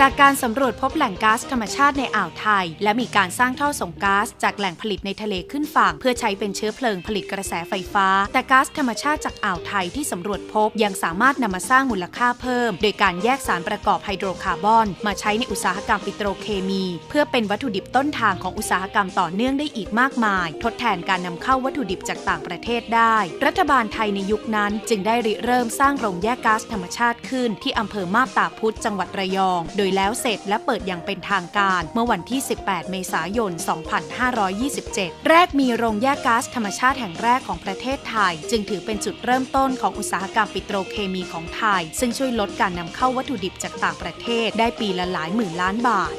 จากการสำรวจพบแหล่งก๊าซธรรมชาติในอ่าวไทย และมีการสร้างท่อส่งก๊าซจากแหล่งผลิตในทะเลขึ้นฝั่ง เพื่อใช้เป็นเชื้อเพลิงผลิตกระแสไฟฟ้า แต่ก๊าซธรรมชาติจากอ่าวไทยที่สำรวจพบยังสามารถนำมาสร้างมูลค่าเพิ่ม โดยการแยกสารประกอบไฮโดรคาร์บอน มาใช้ในอุตสาหกรรมปิโตรเคมี เพื่อเป็นวัตถุดิบต้นทางของอุตสาหกรรมต่อเนื่องได้อีกมากมาย ทดแทนการนำเข้าวัตถุดิบจากต่างประเทศได้ รัฐบาลไทยในยุคนั้นจึงได้ริเริ่มสร้างโรงแยกก๊าซธรรมชาติขึ้น ที่อำเภอมาบตาพุธจังหวัดระยอง โดยแล้วเสร็จและเปิดอย่างเป็นทางการเมื่อวันที่ 18 เมษายน 2527 แรกมีโรงแยกก๊าซธรรมชาติแห่งแรกของประเทศไทย จึงถือเป็นจุดเริ่มต้นของอุตสาหกรรมปิโตรเคมีของไทย ซึ่งช่วยลดการนำเข้าวัตถุดิบจากต่างประเทศได้ปีละหลายหมื่นล้านบาท